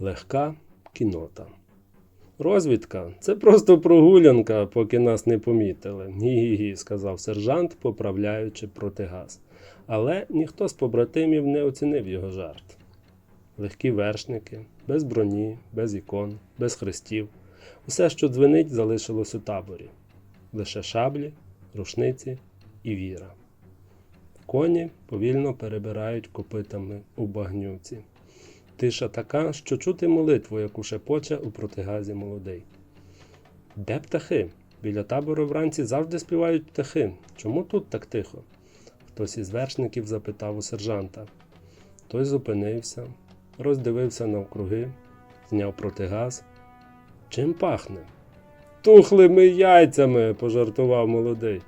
Легка кінота. Розвідка це просто прогулянка, поки нас не помітили. Гі-гі-гі, сказав сержант, поправляючи протигаз. Але ніхто з побратимів не оцінив його жарт. Легкі вершники, без броні, без ікон, без хрестів. Усе, що дзвенить, залишилось у таборі. Лише шаблі, рушниці і віра. Коні повільно перебирають копитами у багнюці. Тиша така, що чути молитву, яку шепоче у протигазі молодий. Де птахи? Біля табору вранці завжди співають птахи. Чому тут так тихо? Хтось із вершників запитав у сержанта. Той зупинився, роздивився навкруги, зняв протигаз. Чим пахне? Тухлими яйцями, пожартував молодий.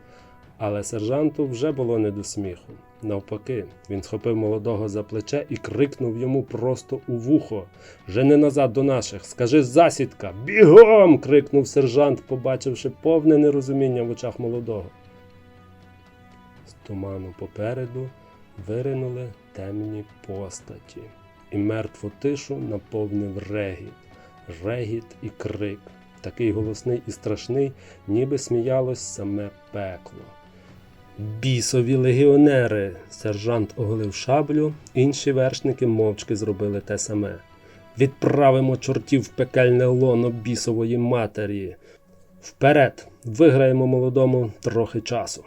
Але сержанту вже було не до сміху. Навпаки, він схопив молодого за плече і крикнув йому просто у вухо. Жени назад до наших, скажи засідка! Бігом! крикнув сержант, побачивши повне нерозуміння в очах молодого. З туману попереду виринули темні постаті, і мертву тишу наповнив регіт, регіт і крик, такий голосний і страшний, ніби сміялось саме пекло. Бісові легіонери! Сержант оголив шаблю, інші вершники мовчки зробили те саме. Відправимо чортів в пекельне лоно бісової матері. Вперед! Виграємо молодому трохи часу.